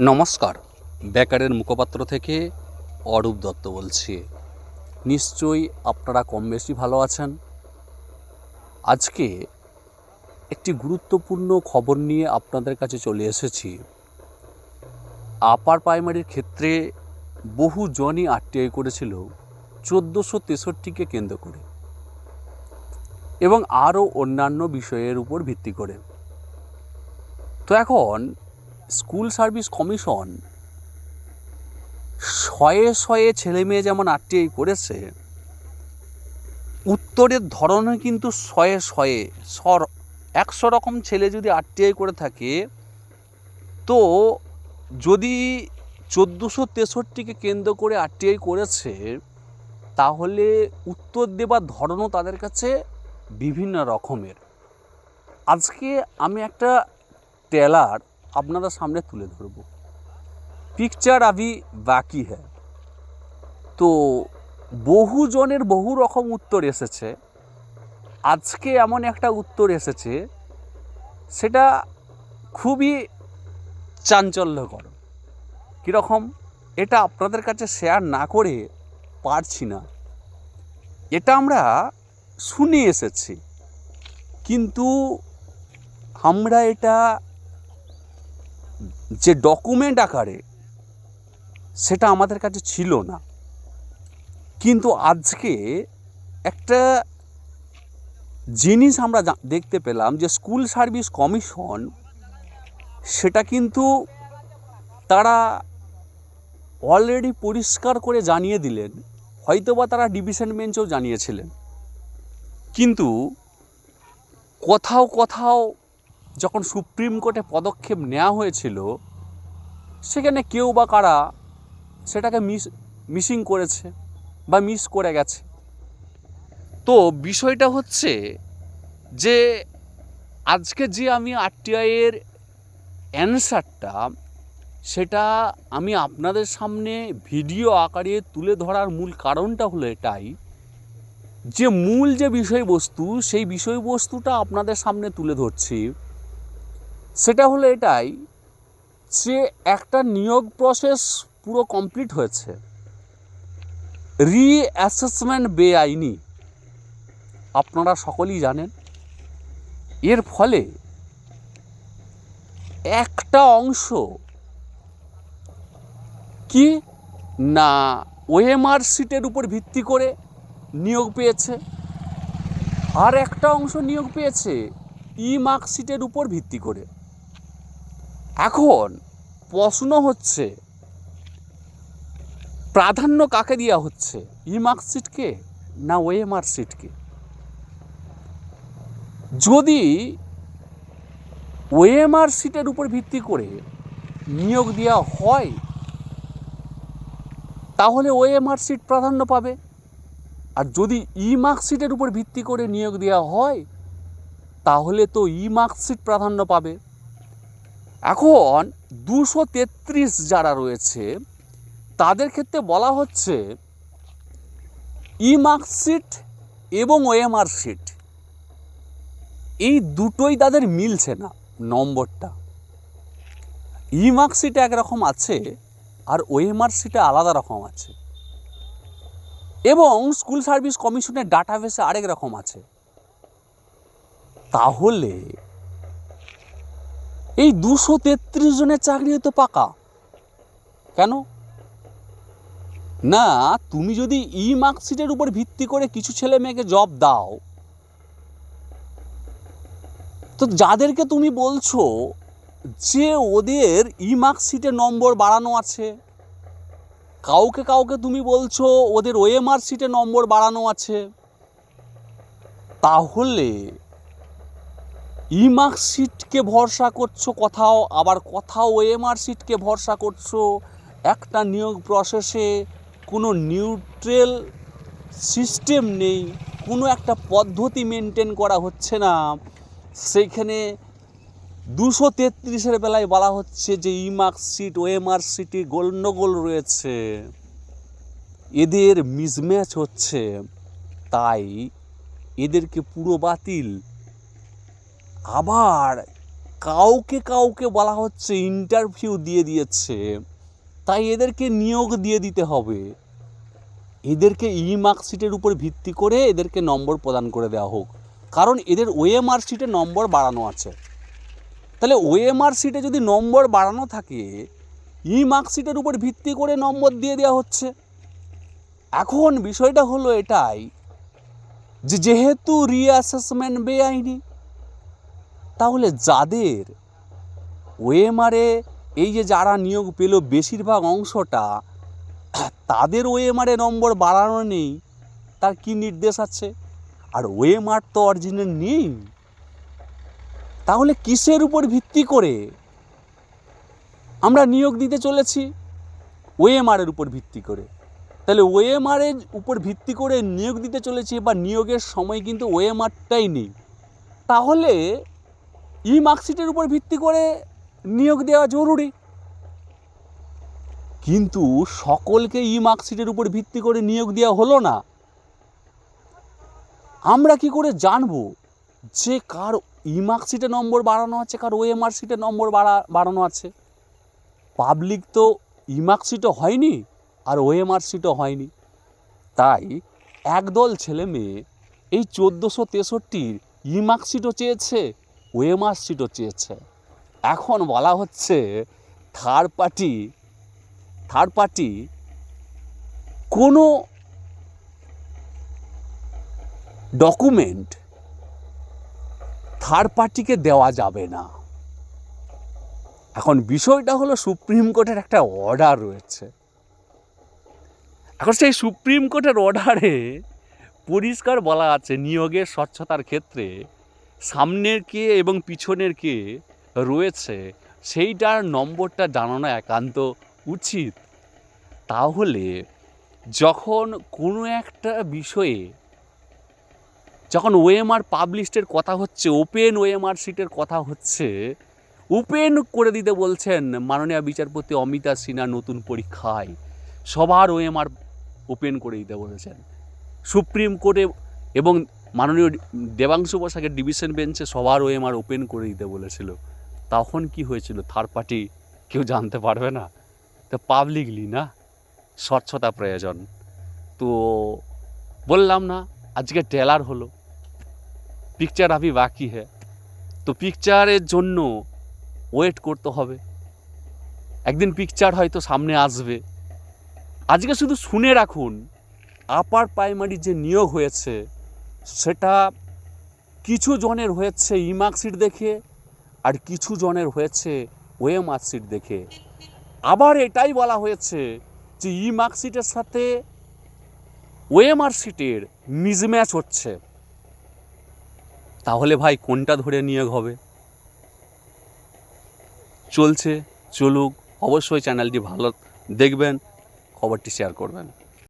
নমস্কার। বেকারের মুখপাত্র থেকে অরূপ দত্ত বলছি। নিশ্চয়ই আপনারা কম বেশি ভালো আছেন? আজকে একটি গুরুত্বপূর্ণ খবর নিয়ে আপনাদের কাছে চলে এসেছি। আপার প্রাইমারির ক্ষেত্রে বহু জনই আরটিআই করেছিল, চোদ্দোশো তেষট্টিকে কেন্দ্র করে। এবং আরও অন্যান্য বিষয়ের উপর ভিত্তি করে। তো এখন স্কুল সার্ভিস কমিশন শয়ে শয়ে ছেলে মেয়ে যেমন আরটিআই করেছে, উত্তরের ধরনে কিন্তু শয়ে শয়ে, সর, একশো রকম ছেলে যদি আরটিআই করে থাকে, তো যদি চোদ্দোশো তেষট্টিকে কেন্দ্র করে আরটিআই করেছে, তাহলে উত্তর দেবার ধরনও তাদের কাছে বিভিন্ন রকমের। আজকে আমি একটা টেলার আপনাদের সামনে তুলে ধরব। পিকচার আভি বাকি হ্যাঁ তো বহু জনের বহু রকম উত্তর এসেছে। আজকে এমন একটা উত্তর এসেছে, সেটা খুবই চাঞ্চল্যকর। কীরকম এটা আপনাদের কাছে শেয়ার না করে পারছি না। এটা আমরা শুনে এসেছি। কিন্তু আমরা এটা যে ডকুমেন্ট আকারে সেটা আমাদের কাছে ছিল না। কিন্তু আজকে একটা জিনিস আমরা দেখতে পেলাম যে স্কুল সার্ভিস কমিশন সেটা কিন্তু তারা অলরেডি পরিষ্কার করে জানিয়ে দিলেন, হয়তোবা তারা ডিভিশন বেঞ্চেও জানিয়েছিলেন। কিন্তু কোথাও কোথাও যখন সুপ্রিম কোর্টে পদক্ষেপ নেওয়া হয়েছিল, সেখানে কেউ বা কারা সেটাকে মিস, মিসিং করেছে বা মিস করে গেছে। তো বিষয়টা হচ্ছে যে আজকে যে আমি আরটিআইয়ের অ্যান্সারটা, সেটা আমি আপনাদের সামনে ভিডিও আকারে তুলে ধরার মূল কারণটা হলো এটাই যে মূল যে বিষয়বস্তু, সেই বিষয়বস্তুটা আপনাদের সামনে তুলে ধরছি। সেটা হলো এটাই যে একটা নিয়োগ প্রসেস পুরো কমপ্লিট হয়েছে। রি অ্যাসেসমেন্ট বেআইনি। আপনারা সকলেই জানেন। এর ফলে একটা অংশ কি না ওএমআর সিটের উপর ভিত্তি করে নিয়োগ পেয়েছে, আর একটা অংশ নিয়োগ পেয়েছে ই মার্কশিটের উপর ভিত্তি করে। এখন প্রশ্ন হচ্ছে, প্রাধান্য কাকে দেওয়া হচ্ছে? ই মার্কশিটকে না ওএমআর সিটকে যদি ওএমআর সিটের উপর ভিত্তি করে নিয়োগ দেওয়া হয়, তাহলে ওএমআর সিট প্রাধান্য পাবে। আর যদি ই মার্কশিটের উপর ভিত্তি করে নিয়োগ দেওয়া হয়, তাহলে তো ই মার্কশিট প্রাধান্য পাবে। এখন দুশো তেত্রিশ যারা রয়েছে, তাদের ক্ষেত্রে বলা হচ্ছে ই মার্কশিট এবং ওএমআর শিট এই দুটোই তাদের মিলছে না, নম্বরটা। ই মার্কশিট একরকম আছে আর ওএমআর শিটে আলাদা রকম আছে। এবং স্কুল সার্ভিস কমিশনের ডাটাবেসে আরেক রকম আছে। তাহলে এই দুশো তেত্রিশ জনের চাকরি তো পাকা। কেন? না, তুমি যদি ই মার্কশিটের উপর ভিত্তি করে কিছু ছেলে মেয়েকে জব দাও, তো যাদেরকে তুমি বলছো যে ওদের ই মার্কশিটে নম্বর বাড়ানো আছে, কাউকে কাউকে তুমি বলছো ওদের ওএমআর নম্বর বাড়ানো আছে, তাহলে ই মার্কশিটকে ভরসা করছ কোথাও, আবার কোথাও ওএমআর সিটকে ভরসা করছ? একটা নিয়োগ প্রসেসে কোনো নিউট্রেল সিস্টেম নেই, কোনো একটা পদ্ধতি মেনটেন করা হচ্ছে না। সেইখানে দুশো তেত্রিশের বেলায় বলা হচ্ছে যে ই মার্কশিট ওএমআর সিটি গণ্ডগোল রয়েছে। এদের মিসম্যাচ হচ্ছে। তাই এদেরকে পুরো বাতিল আবার কাউকে কাউকে বলা হচ্ছে ইন্টারভিউ দিয়ে দিয়েছে। তাই এদেরকে নিয়োগ দিয়ে দিতে হবে। এদেরকে ই মার্কশিটের উপর ভিত্তি করে এদেরকে নম্বর প্রদান করে দেওয়া হোক। কারণ এদের ওএমআর শিটে নম্বর বাড়ানো আছে। তাহলে ওএমআর শিটে যদি নম্বর বাড়ানো থাকে, ই মার্কশিটের উপর ভিত্তি করে নম্বর দিয়ে দেওয়া হচ্ছে। এখন বিষয়টা হলো এটাই যে যেহেতু রিঅ্যাসেসমেন্ট বেআইনি তাহলে যাদের ওএমআরে এই যে যারা নিয়োগ পেল বেশিরভাগ অংশটা, তাদের ওএমআরে নম্বর বাড়ানো নেই, তার কি নির্দেশ আছে? আর ওএমআর তো অরিজিনাল নেই। তাহলে কিসের উপর ভিত্তি করে আমরা নিয়োগ দিতে চলেছি? ওএমআরের উপর ভিত্তি করে। তাহলে ওএমআরের উপর ভিত্তি করে নিয়োগ দিতে চলেছি, বা নিয়োগের সময় কিন্তু ওএমআরটাই নেই। তাহলে ই মার্কশিটের উপর ভিত্তি করে নিয়োগ দেওয়া জরুরি। কিন্তু সকলকে ই মার্কশিটের উপর ভিত্তি করে নিয়োগ দেওয়া হলো না। আমরা কি করে জানব যে কার ই মার্কশিটে নম্বর বাড়ানো আছে, কার ওএমআর শিটে নম্বর বাড়া, বাড়ানো আছে? পাবলিক তো ই মার্কশিটও হয়নি আর ওএমআর শিটও হয়নি। তাই একদল ছেলে মেয়ে এই চোদ্দোশো তেষট্টির ই মার্কশিটও চেয়েছে ওএমআর শিটও চেয়েছে। এখন বলা হচ্ছে থার্ড পার্টি থার্ড পার্টি কোনো ডকুমেন্ট থার্ড পার্টিকে দেওয়া যাবে না। এখন বিষয়টা হলো সুপ্রিম কোর্টের একটা অর্ডার রয়েছে। এখন সেই সুপ্রিম কোর্টের অর্ডারে পরিষ্কার বলা আছে, নিয়োগের স্বচ্ছতার ক্ষেত্রে সামনের কে এবং পিছনের কে রয়েছে, সেইটার নম্বরটা জানানো একান্ত উচিত। তাহলে যখন কোনো একটা বিষয়ে, যখন ওএমআর পাবলিশের কথা হচ্ছে, ওপেন ওএমআর সিটের কথা হচ্ছে, ওপেন করে দিতে বলছেন মাননীয় বিচারপতি অমিতা সিনহা নতুন পরীক্ষায়। সবার ওএমআর ওপেন করে দিতে বলেছেন। সুপ্রিম কোর্টে এবং মাননীয় দেবাংশু বসাকের ডিভিশন বেঞ্চে সবার ওএমআর ওপেন করে দিতে বলেছিল। তখন কি হয়েছিল? থার্ড পার্টি কেউ জানতে পারবে না। তো পাবলিকলি না? স্বচ্ছতা প্রয়োজন। তো বললাম না, আজকে টেলার হলো। পিকচার আভি বাকি হ্যাঁ তো পিকচারের জন্য ওয়েট করতে হবে। একদিন পিকচার হয়তো সামনে আসবে। আজকে শুধু শুনে রাখুন আপার প্রাইমারি যে নিয়োগ হয়েছে সেটা কিছু জনের হয়েছে ই মার্কশিট দেখে আর কিছু জনের হয়েছে ওয়ে মার্কশিট দেখে। আবার এটাই বলা হয়েছে যে ই মার্কশিটের সাথে ওএমআর শিটের মিসম্যাচ হচ্ছে। তাহলে ভাই কোনটা ধরে নিয়োগ হবে? চলছে, চলুক, অবশ্যই চ্যানেলটি ভালো দেখবেন, খবরটি শেয়ার করবেন।